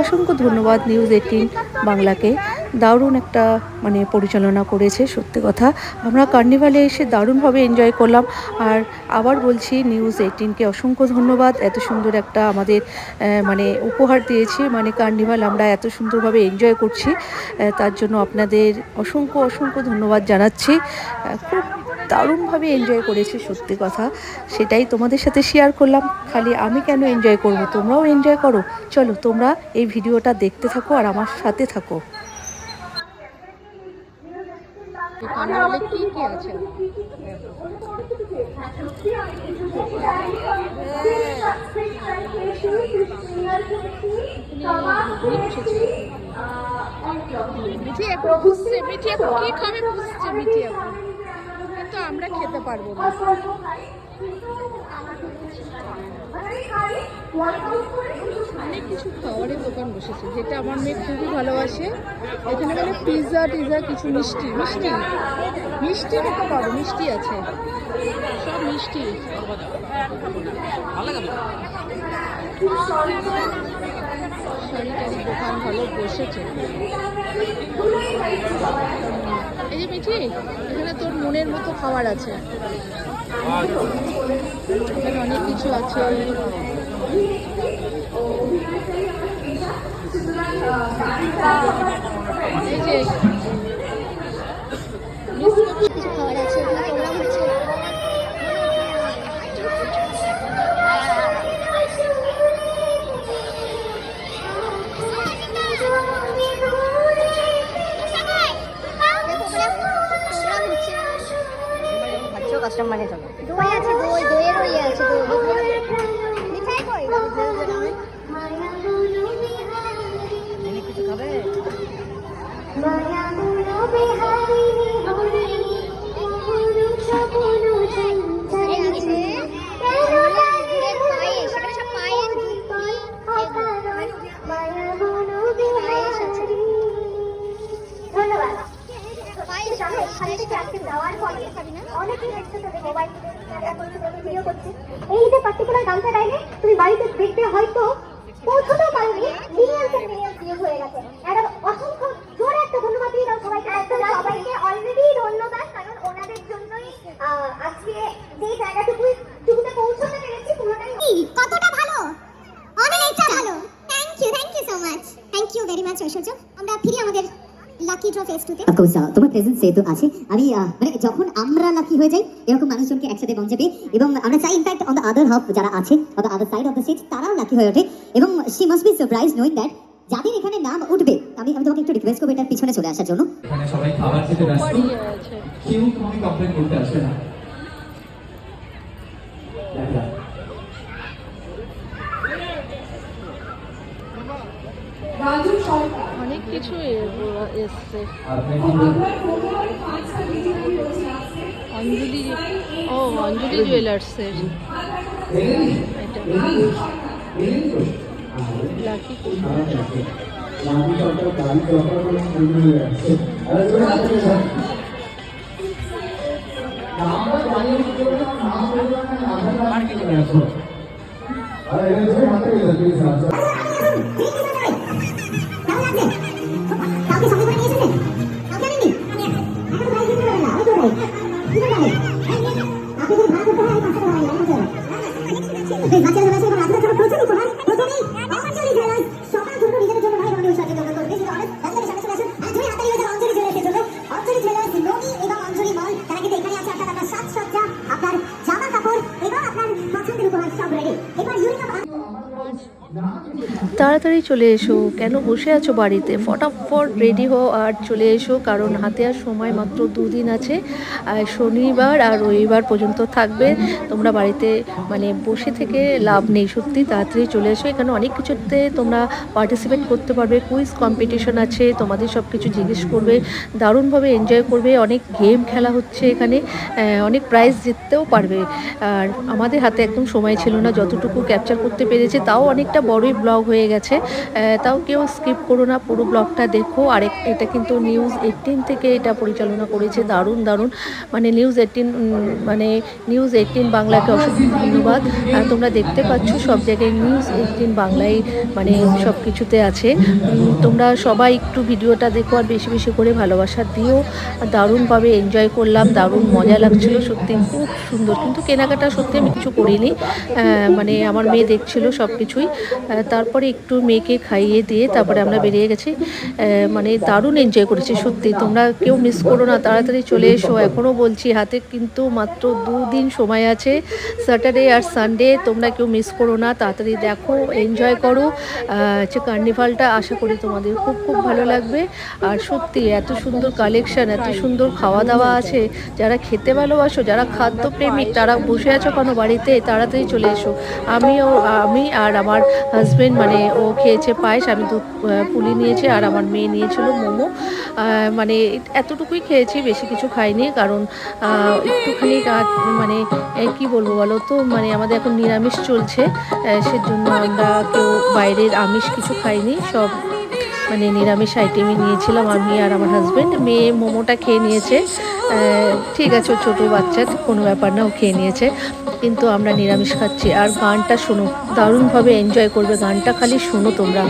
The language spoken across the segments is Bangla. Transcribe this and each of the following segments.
অসংখ্য ধন্যবাদ নিউজ এইটিন বাংলাকে। দারুণ একটা মানে পরিচালনা করেছে, সত্যি কথা। আমরা কার্নিভালে এসে দারুণভাবে এনজয় করলাম। আর আবার বলছি, নিউজ এইটিনকে অসংখ্য ধন্যবাদ। এত সুন্দর একটা আমাদের মানে উপহার দিয়েছে। মানে কার্নিভাল আমরা এত সুন্দরভাবে এনজয় করছি। তার জন্য আপনাদের অসংখ্য অসংখ্য ধন্যবাদ জানাচ্ছি। খুব দারুণভাবে এনজয় করেছি, সত্যি কথা। সেটাই তোমাদের সাথে শেয়ার করলাম। খালি আমি কেন এনজয় করব? তোমরাও এনজয় করো। চলো, তোমরা এই ভিডিওটা দেখতে থাকো আর আমার সাথে থাকো। কি কি আছে মিঠি এখন বুঝছে মিঠি এখন কি খাবে? বুঝছে মিঠি এখন কিন্তু আমরা খেতে পারব না। অনেক কিছু খাবারের দোকান বসেছে যেটা আমার মেয়ে খুবই ভালোবাসে। এখানে মানে পিৎজা টিজা কিছু মিষ্টি মিষ্টি? মিষ্টি খেতে পারো মিষ্টি আছে। সব মিষ্টি। শাড়ি টাড়ি দোকান ভালো বসেছে এই যে মিঠি, এখানে তোর মনের মতো খাবার আছে। এখানে অনেক কিছু আছে। এই যে খাবার আছে। কাস্টমার নিয়ে অলরেডি ধন্যবাদ কারণ ওনাদের জন্যই আজকে যে জায়গাটুকু টুকুতে পৌঁছতে পেরেছি পুরোটাই কতটা ভালো thank you thank you so much thank you very much Aishwarya আমরা ফিরি আমাদের লাকি ড্র ফেস টুতে অফকোর্স তোমার প্রেজেন্স যেহেতু আছে আমি মানে যখন আমরা লাকি হয়ে যাই এরকম মানুষজনকে একসাথে পৌঁছাবে এবং আমরা চাই in fact on the other half যারা আছে on the other side of the stage তারাও লাকি হয়ে ওঠে এবং she must be surprise knowing that যাদের এখানে নাম উঠবে আমি আমি তোমাকে একটু রিকোয়েস্ট করব এটার পিছনে চলে আসার জন্য। এখানে সবাই খাবার খেতে ব্যস্ত। কেউ তোমাকে কমপ্লেন করতে আসবে না দেখা। অনেক কিছু এসছে। অঞ্জলি ও অঞ্জলি জুয়েলার্সের। এলেনই? আপনার জামা কাপড় এবং আপনার পছন্দের উপহার সব রেডি এবার ইউনিক তাড়াতাড়ি চলে এসো। কেন বসে আছো বাড়িতে? ফটাফট রেডি হও আর চলে এসো, কারণ হাতে আর সময় মাত্র দুদিন আছে। আর শনিবার আর রবিবার পর্যন্ত থাকবে। তোমরা বাড়িতে মানে বসে থেকে লাভ নেই, সত্যি তাড়াতাড়ি চলে এসো। এখানে অনেক কিছুতে তোমরা পার্টিসিপেট করতে পারবে। কুইজ কম্পিটিশন আছে, তোমাদের সব কিছু জিজ্ঞেস করবে, দারুণভাবে এনজয় করবে। অনেক গেম খেলা হচ্ছে এখানে অনেক প্রাইজ জিততেও পারবে। আর আমাদের হাতে একদম সময় ছিল না, যতটুকু ক্যাপচার করতে পেরেছে, তাও অনেকটা বড়ই ব্লগ হয়ে গেছে। তাও কেউ স্কিপ করো না, পুরো ব্লগটা দেখো। আর এটা কিন্তু নিউজ এইটিন থেকে এটা পরিচালনা করেছে, দারুণ দারুণ। মানে নিউজ এইটিন মানে নিউজ এইটিন বাংলাকে অসংখ্য ধন্যবাদ। আর তোমরা দেখতে পাচ্ছ সব জায়গায় নিউজ এইটিন বাংলায় মানে সব কিছুতে আছে। তোমরা সবাই একটু ভিডিওটা দেখো আর বেশি বেশি করে ভালোবাসা দিও। দারুণভাবে এনজয় করলাম, দারুণ মজা লাগছিল সত্যি, খুব সুন্দর। কিন্তু কেনাকাটা সত্যি আমি কিছু করিনি। মানে আমার মেয়ে দেখছিল সব কিছুই। তারপরে একটু মেয়েকে খাইয়ে দিয়ে তারপরে আমরা বেরিয়ে গেছি। মানে দারুণ এনজয় করেছি, সত্যি। তোমরা কেউ মিস করো না, তাড়াতাড়ি চলে এসো। এখনও বলছি, হাতে কিন্তু মাত্র দুদিন সময় আছে স্যাটারডে আর সানডে তোমরা কেউ মিস করো না, তাড়াতাড়ি দেখো এনজয় করো। হচ্ছে কার্নিভালটা আশা করি তোমাদের খুব খুব ভালো লাগবে। আর সত্যি, এত সুন্দর কালেকশান এত সুন্দর খাওয়া দাওয়া আছে। যারা খেতে ভালোবাসো, যারা খাদ্যপ্রেমিক, তারা বসে আছো কোনো বাড়িতে, তাড়াতাড়ি চলে এসো। আমিও, আমি আর আমার হাজব্যান্ড মানে ও খেয়েছে পায়েস, আমি দুধ পুলি নিয়েছি আর আমার মেয়ে নিয়েছিল মোমো। মানে এতটুকুই খেয়েছি, বেশি কিছু খাইনি কারণ একটুখানি মানে কি বলব বলো তো মানে আমাদের এখন নিরামিষ চলছে সেজন্য আমরা কেউ বাইরের আমিষ কিছু খাইনি, সব মানে নিরামিষ আইটেমই নিয়েছিলাম আমি আর আমার হাজব্যান্ড মেয়ে মোমোটা খেয়ে নিয়েছে। ঠিক আছে ছোটো বাচ্চা, কোনো ব্যাপার না, ও খেয়ে নিয়েছে। কিন্তু আমরা নিরামিষ খাচ্ছি। আর গানটা শোনো, দারুণভাবে এনজয় করবে গানটা। খালি শোনো তোমরা।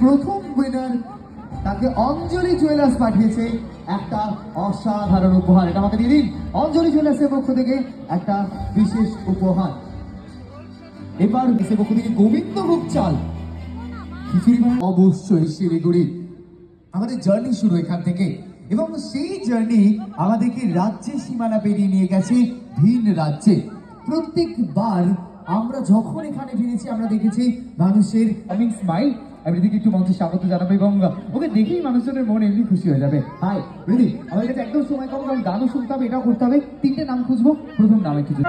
প্রথম উইনার তাকে অঞ্জলি জুয়েলার্স পাঠিয়েছে, একটা অসাধারণ উপহার। এটা আমাকে দিয়ে দিন। অঞ্জলি জুয়েলার্সের পক্ষ থেকে একটা বিশেষ উপহার। এবার দেশের পক্ষ থেকে গোবিন্দভোগ চাল। খিচুড়ি অবশ্যই শিলিগুড়ি। আমাদের জার্নি শুরু এখান থেকে। এবং সেই জার্নি আমাদেরকে রাজ্যের সীমানা পেরিয়ে নিয়ে গেছে ভিন রাজ্যে। প্রত্যেকবার আমরা যখন এখানে ফিরেছি, আমরা দেখেছি মানুষের আমিন স্মাইল আমি রিদিকে একটু মঞ্চে স্বাগত জানাব এবং, ওকে দেখেই মানুষজনের মন এমনি খুশি হয়ে যাবে। হাই রিদি আমাদের কাছে একদম সময় কম, কারণ গানও শুনতে হবে, এটাও করতে হবে। তিনটে নাম খুঁজবো, প্রথম নামে কিছু